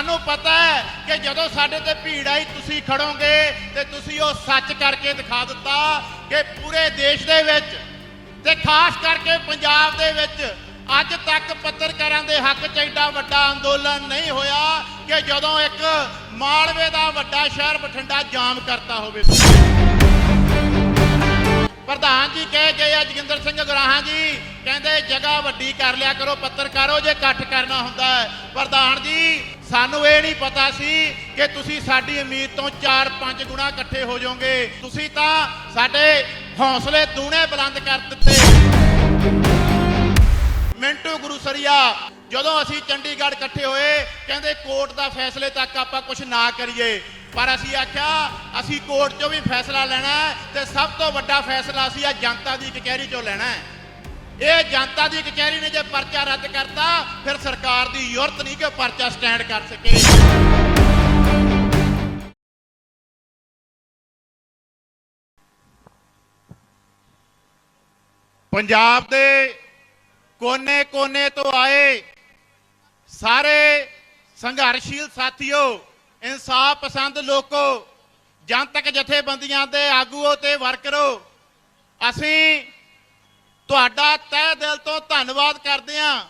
ਸਾਨੂੰ ਪਤਾ ਹੈ ਕਿ ਜਦੋਂ ਸਾਡੇ ਤੇ ਭੀੜ ਆਈ, ਤੁਸੀਂ ਖੜੋਗੇ ਤੇ ਤੁਸੀਂ ਉਹ ਸੱਚ ਕਰਕੇ ਦਿਖਾ ਦਿੱਤਾ ਕਿ ਪੂਰੇ ਦੇਸ਼ ਦੇ ਵਿੱਚ ਤੇ ਖਾਸ ਕਰਕੇ ਪੰਜਾਬ ਦੇ ਵਿੱਚ ਅੱਜ ਤੱਕ ਪੱਤਰਕਾਰਾਂ ਦੇ ਹੱਕ 'ਚ ਐਡਾ ਵੱਡਾ ਅੰਦੋਲਨ ਨਹੀਂ ਹੋਇਆ ਕਿ ਜਦੋਂ ਇੱਕ ਮਾਲਵੇ ਦਾ ਵੱਡਾ ਸ਼ਹਿਰ ਬਠਿੰਡਾ ਜਾਮ ਕਰਤਾ ਹੋਵੇ। ਪ੍ਰਧਾਨ ਜੀ ਕਹਿ ਗਏ ਆ, ਜੋਗਿੰਦਰ ਸਿੰਘ ਗੁਰਾਹਾਂ ਜੀ, ਕਹਿੰਦੇ ਜਗ੍ਹਾ ਵੱਡੀ ਕਰ ਲਿਆ ਕਰੋ, ਪੱਤਰਕਾਰੋ ਜੇ ਇਕੱਠ ਕਰਨਾ ਹੁੰਦਾ ਹੈ। ਪ੍ਰਧਾਨ ਜੀ ਸਾਨੂੰ ਇਹ ਨਹੀਂ ਪਤਾ ਸੀ ਕਿ ਤੁਸੀਂ ਸਾਡੀ ਉਮੀਦ ਤੋਂ 4-5 ਗੁਣਾ ਇਕੱਠੇ ਹੋ ਜਾਓਗੇ। ਤੁਸੀਂ ਤਾਂ ਸਾਡੇ ਹੌਸਲੇ ਦੂਣੇ ਬੁਲੰਦ ਕਰ ਦਿੱਤੇ। ਮਿੰਟੂ ਗੁਰੂਸਰੀਆ ਜਦੋਂ ਅਸੀਂ ਚੰਡੀਗੜ੍ਹ ਇਕੱਠੇ ਹੋਏ, ਕਹਿੰਦੇ ਕੋਰਟ ਦਾ ਫੈਸਲੇ ਤੱਕ ਆਪਾਂ ਕੁਝ ਨਾ ਕਰੀਏ। ਪਰ ਅਸੀਂ ਆਖਿਆ, ਅਸੀਂ ਕੋਰਟ 'ਚੋਂ ਵੀ ਫੈਸਲਾ ਲੈਣਾ ਤੇ ਸਭ ਤੋਂ ਵੱਡਾ ਫੈਸਲਾ ਅਸੀਂ ਆ ਜਨਤਾ ਦੀ ਕਚਹਿਰੀ 'ਚੋਂ ਲੈਣਾ ਹੈ। ਇਹ ਜਨਤਾ ਦੀ ਕਚਹਿਰੀ ਨੇ ਜੇ ਪਰਚਾ ਰੱਦ ਕਰਤਾ, ਫਿਰ ਸਰਕਾਰ ਦੀ ਯੁਰਤ ਨਹੀਂ ਕਿ ਪਰਚਾ ਸਟੈਂਡ ਕਰ ਸਕੇ। ਪੰਜਾਬ ਦੇ ਕੋਨੇ-ਕੋਨੇ ਤੋਂ ਆਏ ਸਾਰੇ ਸੰਘਰਸ਼ੀਲ ਸਾਥੀਓ, ਇਨਸਾਫ ਪਸੰਦ ਲੋਕੋ, ਜਨਤਕ ਜਥੇਬੰਦੀਆਂ ਦੇ ਆਗੂਓ ਤੇ ਵਰਕਰੋ, ਅਸੀਂ ਤੁਹਾਡਾ ਤਹਿ ਦਿਲ ਤੋਂ ਧੰਨਵਾਦ ਕਰਦੇ ਹਾਂ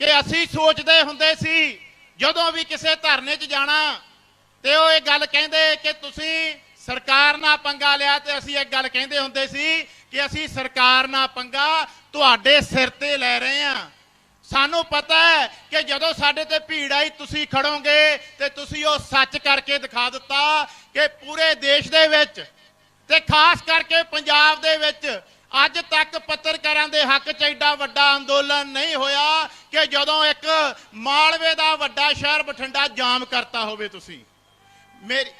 ਕਿ ਅਸੀਂ ਸੋਚਦੇ ਹੁੰਦੇ ਸੀ, ਜਦੋਂ ਵੀ ਕਿਸੇ ਧਰਨੇ 'ਚ ਜਾਣਾ, ਤੇ ਉਹ ਇਹ ਗੱਲ ਕਹਿੰਦੇ ਕਿ ਤੁਸੀਂ ਸਰਕਾਰ ਨਾਲ ਪੰਗਾ ਲਿਆ ਤੇ ਅਸੀਂ ਇੱਕ ਗੱਲ ਕਹਿੰਦੇ ਹੁੰਦੇ ਸੀ ਕਿ ਅਸੀਂ ਸਰਕਾਰ ਨਾਲ ਪੰਗਾ ਤੁਹਾਡੇ ਸਿਰ ਤੇ ਲੈ ਰਹੇ ਹਾਂ। ਸਾਨੂੰ ਪਤਾ ਹੈ ਕਿ ਜਦੋਂ ਸਾਡੇ ਤੇ ਭੀੜ ਆਈ, ਤੁਸੀਂ ਖੜੋਗੇ ਤੇ ਤੁਸੀਂ ਉਹ ਸੱਚ ਕਰਕੇ ਦਿਖਾ ਦਿੱਤਾ ਕਿ ਪੂਰੇ ਦੇਸ਼ ਦੇ ਵਿੱਚ ਤੇ ਖਾਸ ਕਰਕੇ ਪੰਜਾਬ ਦੇ ਵਿੱਚ ਅੱਜ ਤੱਕ ਪੱਤਰਕਾਰਾਂ ਦੇ ਹੱਕ 'ਚ ਐਡਾ ਵੱਡਾ ਅੰਦੋਲਨ ਨਹੀਂ ਹੋਇਆ ਕਿ ਜਦੋਂ ਇੱਕ ਮਾਲਵੇ ਦਾ ਵੱਡਾ ਸ਼ਹਿਰ ਬਠਿੰਡਾ ਜਾਮ ਕਰਤਾ ਹੋਵੇ ਤੁਸੀਂ। ਮੇਰੀ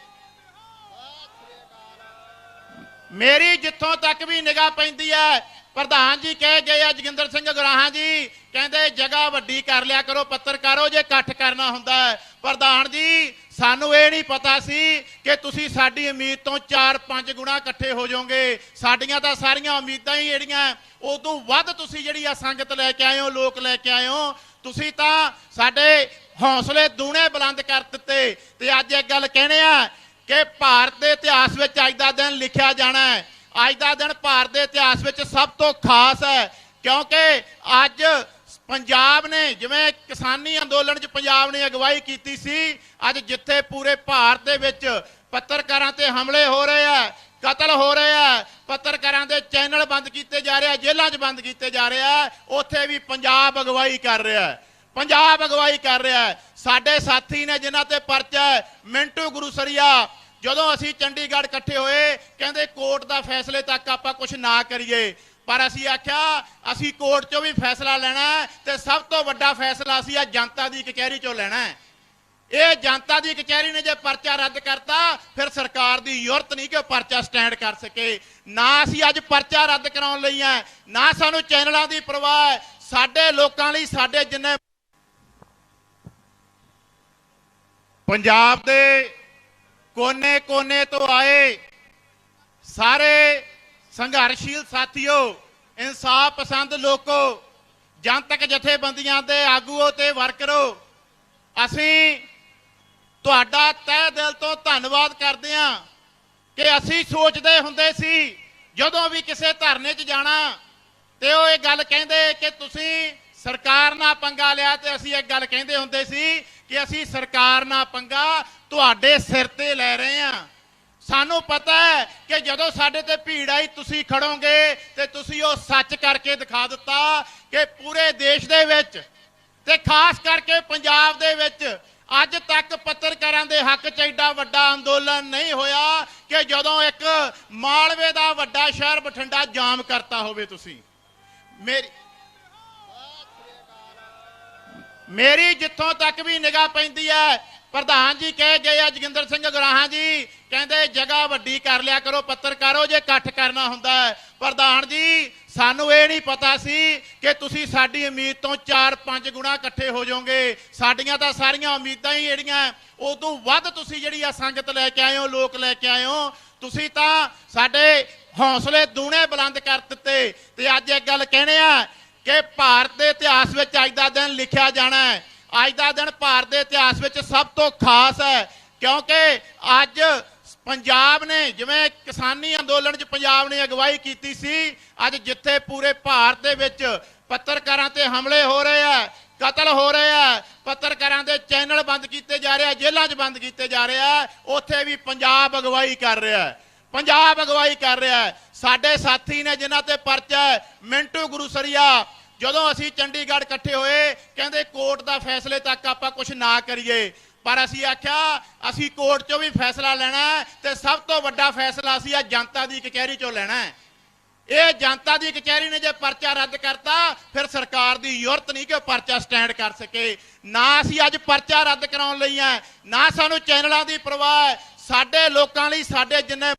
ਮੇਰੀ ਜਿੱਥੋਂ ਤੱਕ ਵੀ ਨਿਗਾਹ ਪੈਂਦੀ ਹੈ, ਪ੍ਰਧਾਨ ਜੀ ਕਹਿ ਗਏ ਆ, ਜੋਗਿੰਦਰ ਸਿੰਘ ਗੁਰਾਹਾਂ ਜੀ, ਕਹਿੰਦੇ ਜਗ੍ਹਾ ਵੱਡੀ ਕਰ ਲਿਆ ਕਰੋ, ਪੱਤਰਕਾਰੋ ਜੇ ਇਕੱਠ ਕਰਨਾ ਹੁੰਦਾ ਹੈ। ਪ੍ਰਧਾਨ ਜੀ ਸਾਨੂੰ ਇਹ ਨਹੀਂ ਪਤਾ ਸੀ ਕਿ ਤੁਸੀਂ ਸਾਡੀ ਉਮੀਦ ਤੋਂ 4-5 ਗੁਣਾ ਇਕੱਠੇ ਹੋ ਜਾਓਗੇ। ਸਾਡੀਆਂ ਤਾਂ ਸਾਰੀਆਂ ਉਮੀਦਾਂ ਹੀ ਜਿਹੜੀਆਂ, ਉਦੋਂ ਵੱਧ ਤੁਸੀਂ ਜਿਹੜੀ ਆ ਸੰਗਤ ਲੈ ਕੇ ਆਏ ਹੋ, ਲੋਕ ਲੈ ਕੇ ਆਏ ਹੋ, ਤੁਸੀਂ ਤਾਂ ਸਾਡੇ ਹੌਸਲੇ ਦੂਣੇ ਬੁਲੰਦ ਕਰ ਦਿੱਤੇ। ਤੇ ਅੱਜ ਇੱਕ ਗੱਲ ਕਹਿਣੇ ਆ ਕਿ ਭਾਰਤ ਦੇ ਇਤਿਹਾਸ ਵਿੱਚ ਅੱਜ ਦਾ ਦਿਨ ਲਿਖਿਆ ਜਾਣਾ ਹੈ। ਅੱਜ ਦਾ ਦਿਨ ਭਾਰਤ ਦੇ ਇਤਿਹਾਸ ਵਿੱਚ ਸਭ ਤੋਂ ਖਾਸ ਹੈ, ਕਿਉਂਕਿ ਅੱਜ ਪੰਜਾਬ ਨੇ ਜਿਵੇਂ ਕਿਸਾਨੀ ਅੰਦੋਲਨ 'ਚ ਪੰਜਾਬ ਨੇ ਅਗਵਾਈ ਕੀਤੀ ਸੀ, ਅੱਜ ਜਿੱਥੇ ਪੂਰੇ ਭਾਰਤ ਦੇ ਵਿੱਚ ਪੱਤਰਕਾਰਾਂ ਤੇ ਹਮਲੇ ਹੋ ਰਹੇ ਆ, ਕਤਲ ਹੋ ਰਹੇ ਆ, ਪੱਤਰਕਾਰਾਂ ਦੇ ਚੈਨਲ ਬੰਦ ਕੀਤੇ ਜਾ ਰਹੇ ਆ, ਜੇਲ੍ਹਾਂ 'ਚ ਬੰਦ ਕੀਤੇ ਜਾ ਰਹੇ ਆ, ਉੱਥੇ ਵੀ ਪੰਜਾਬ ਅਗਵਾਈ ਕਰ ਰਿਹਾ ਹੈ। ਪੰਜਾਬ ਅਗਵਾਈ ਕਰ ਰਿਹਾ ਹੈ। ਸਾਡੇ ਸਾਥੀ ਨੇ ਜਿਨ੍ਹਾਂ ਤੇ ਪਰਚਾ ਮਿੰਟੂ ਗੁਰੂਸਰੀਆ, ਜਦੋਂ ਅਸੀਂ ਚੰਡੀਗੜ੍ਹ ਇਕੱਠੇ ਹੋਏ, ਕਹਿੰਦੇ ਕੋਰਟ ਦਾ ਫੈਸਲੇ ਤੱਕ ਆਪਾਂ ਕੁਝ ਨਾ ਕਰੀਏ। ਪਰ ਅਸੀਂ ਆਖਿਆ, ਅਸੀਂ ਕੋਰਟ 'ਚੋਂ ਵੀ ਫੈਸਲਾ ਲੈਣਾ ਤੇ ਸਭ ਤੋਂ ਵੱਡਾ ਫੈਸਲਾ ਅਸੀਂ ਆ ਜਨਤਾ ਦੀ ਕਚਹਿਰੀ 'ਚੋਂ ਲੈਣਾ ਹੈ। ਇਹ ਜਨਤਾ ਦੀ ਕਚਹਿਰੀ ਨੇ ਜੇ ਪਰਚਾ ਰੱਦ ਕਰਤਾ, ਫਿਰ ਸਰਕਾਰ ਦੀ ਯੁਰਤ ਨਹੀਂ ਕਿ ਪਰਚਾ ਸਟੈਂਡ ਕਰ ਸਕੇ। ਨਾ ਅਸੀਂ ਅੱਜ ਪਰਚਾ ਰੱਦ ਕਰਾਉਣ ਲਈ ਆ ਨਾ ਸਾਨੂੰ ਚੈਨਲਾਂ ਦੀ ਪਰਵਾਹ ਹੈ। ਸਾਡੇ ਲੋਕਾਂ ਲਈ, ਸਾਡੇ ਜਿੰਨੇ ਪੰਜਾਬ ਦੇ ਕੋਨੇ-ਕੋਨੇ ਤੋਂ ਆਏ ਸਾਰੇ ਸੰਘਰਸ਼ੀਲ ਸਾਥੀਓ, ਇਨਸਾਫ ਪਸੰਦ ਲੋਕੋ, ਜਨਤਕ ਜਥੇਬੰਦੀਆਂ ਦੇ ਆਗੂਓ ਤੇ ਵਰਕਰੋ, ਅਸੀਂ ਤੁਹਾਡਾ ਤਹਿ ਦਿਲ ਤੋਂ ਧੰਨਵਾਦ ਕਰਦੇ ਹਾਂ ਕਿ ਅਸੀਂ ਸੋਚਦੇ ਹੁੰਦੇ ਸੀ, ਜਦੋਂ ਵੀ ਕਿਸੇ ਧਰਨੇ 'ਚ ਜਾਣਾ, ਤੇ ਉਹ ਇਹ ਗੱਲ ਕਹਿੰਦੇ ਕਿ ਤੁਸੀਂ ਸਰਕਾਰ ਨਾਲ ਪੰਗਾ ਲਿਆ ਤੇ ਅਸੀਂ ਇੱਕ ਗੱਲ ਕਹਿੰਦੇ ਹੁੰਦੇ ਸੀ ਕਿ ਅਸੀਂ ਸਰਕਾਰ ਨਾਲ ਪੰਗਾ ਤੁਹਾਡੇ ਸਿਰ ਤੇ ਲੈ ਰਹੇ ਹਾਂ। ਸਾਨੂੰ ਪਤਾ ਹੈ ਕਿ ਜਦੋਂ ਸਾਡੇ ਤੇ ਭੀੜ ਆਈ, ਤੁਸੀਂ ਖੜੋਗੇ ਤੇ ਤੁਸੀਂ ਉਹ ਸੱਚ ਕਰਕੇ ਦਿਖਾ ਦਿੱਤਾ ਕਿ ਪੂਰੇ ਦੇਸ਼ ਦੇ ਵਿੱਚ ਤੇ ਖਾਸ ਕਰਕੇ ਪੰਜਾਬ ਦੇ ਵਿੱਚ ਅੱਜ ਤੱਕ ਪੱਤਰਕਾਰਾਂ ਦੇ ਹੱਕ 'ਚ ਐਡਾ ਵੱਡਾ ਅੰਦੋਲਨ ਨਹੀਂ ਹੋਇਆ ਕਿ ਜਦੋਂ ਇੱਕ ਮਾਲਵੇ ਦਾ ਵੱਡਾ ਸ਼ਹਿਰ ਬਠਿੰਡਾ ਜਾਮ ਕਰਤਾ ਹੋਵੇ ਤੁਸੀਂ। ਮੇਰੀ ਮੇਰੀ ਜਿੱਥੋਂ ਤੱਕ ਵੀ ਨਿਗਾਹ ਪੈਂਦੀ ਹੈ ਪ੍ਰਧਾਨ ਜੀ ਕਹਿ ਗਏ ਆ, ਜੋਗਿੰਦਰ ਸਿੰਘ ਗੁਰਾਹਾਂ ਜੀ, ਕਹਿੰਦੇ ਜਗ੍ਹਾ ਵੱਡੀ ਕਰ ਲਿਆ ਕਰੋ, ਪੱਤਰਕਾਰੋ ਜੇ ਇਕੱਠ ਕਰਨਾ ਹੁੰਦਾ ਪ੍ਰਧਾਨ ਜੀ, ਸਾਨੂੰ ਇਹ ਨਹੀਂ ਪਤਾ ਸੀ ਕਿ ਤੁਸੀਂ ਸਾਡੀ ਉਮੀਦ ਤੋਂ 4-5 ਗੁਣਾ ਇਕੱਠੇ ਹੋ ਜਾਓਗੇ। ਸਾਡੀਆਂ ਤਾਂ ਸਾਰੀਆਂ ਉਮੀਦਾਂ ਹੀ ਜਿਹੜੀਆਂ, ਉਦੋਂ ਵੱਧ ਤੁਸੀਂ ਜਿਹੜੀ ਆ ਸੰਗਤ ਲੈ ਕੇ ਆਏ ਹੋ, ਲੋਕ ਲੈ ਕੇ ਆਏ ਹੋ, ਤੁਸੀਂ ਤਾਂ ਸਾਡੇ ਹੌਸਲੇ ਦੂਣੇ ਬੁਲੰਦ ਕਰ ਦਿੱਤੇ। ਤੇ ਅੱਜ ਇੱਕ ਗੱਲ ਕਹਿਣੇ ਆ ਕਿ ਭਾਰਤ ਦੇ ਇਤਿਹਾਸ ਵਿੱਚ ਅੱਜ ਦਾ ਦਿਨ ਲਿਖਿਆ ਜਾਣਾ ਹੈ। ਅੱਜ ਦਾ ਦਿਨ ਭਾਰਤ ਦੇ ਇਤਿਹਾਸ ਵਿੱਚ ਸਭ ਤੋਂ ਖਾਸ ਹੈ, ਕਿਉਂਕਿ ਅੱਜ ਪੰਜਾਬ ਨੇ ਜਿਵੇਂ ਕਿਸਾਨੀ ਅੰਦੋਲਨ 'ਚ ਪੰਜਾਬ ਨੇ ਅਗਵਾਈ ਕੀਤੀ ਸੀ, ਅੱਜ ਜਿੱਥੇ ਪੂਰੇ ਭਾਰਤ ਦੇ ਵਿੱਚ ਪੱਤਰਕਾਰਾਂ ਤੇ ਹਮਲੇ ਹੋ ਰਹੇ ਆ ਕਤਲ ਹੋ ਰਹੇ ਆ ਪੱਤਰਕਾਰਾਂ ਦੇ ਚੈਨਲ ਬੰਦ ਕੀਤੇ ਜਾ ਰਹੇ ਆ ਜੇਲ੍ਹਾਂ 'ਚ ਬੰਦ ਕੀਤੇ ਜਾ ਰਹੇ ਆ ਉੱਥੇ ਵੀ ਪੰਜਾਬ ਅਗਵਾਈ ਕਰ ਰਿਹਾ ਹੈ। ਪੰਜਾਬ ਅਗਵਾਈ ਕਰ ਰਿਹਾ ਹੈ। ਸਾਡੇ ਸਾਥੀ ਨੇ ਜਿਨ੍ਹਾਂ ਤੇ ਪਰਚਾ ਹੈ, ਮਿੰਟੂ ਗੁਰੂਸਰੀਆ ਜਦੋਂ ਅਸੀਂ ਚੰਡੀਗੜ੍ਹ ਇਕੱਠੇ ਹੋਏ, ਕਹਿੰਦੇ ਕੋਰਟ ਦਾ ਫੈਸਲੇ ਤੱਕ ਆਪਾਂ ਕੁਝ ਨਾ ਕਰੀਏ। ਪਰ ਅਸੀਂ ਆਖਿਆ, ਅਸੀਂ ਕੋਰਟ 'ਚੋਂ ਵੀ ਫੈਸਲਾ ਲੈਣਾ ਹੈ ਤੇ ਸਭ ਤੋਂ ਵੱਡਾ ਫੈਸਲਾ ਅਸੀਂ ਆ ਜਨਤਾ ਦੀ ਕਚਹਿਰੀ 'ਚੋਂ ਲੈਣਾ ਹੈ। ਇਹ ਜਨਤਾ ਦੀ ਕਚਹਿਰੀ ਨੇ ਜੇ ਪਰਚਾ ਰੱਦ ਕਰਤਾ, ਫਿਰ ਸਰਕਾਰ ਦੀ ਯੂਰਤ ਨਹੀਂ ਕਿ ਉਹ ਪਰਚਾ ਸਟੈਂਡ ਕਰ ਸਕੇ। ਨਾ ਅਸੀਂ ਅੱਜ ਪਰਚਾ ਰੱਦ ਕਰਾਉਣ ਲਈ ਆ ਨਾ ਸਾਨੂੰ ਚੈਨਲਾਂ ਦੀ ਪਰਵਾਹ ਹੈ। ਸਾਡੇ ਲੋਕਾਂ ਲਈ, ਸਾਡੇ ਜਿੰਨੇ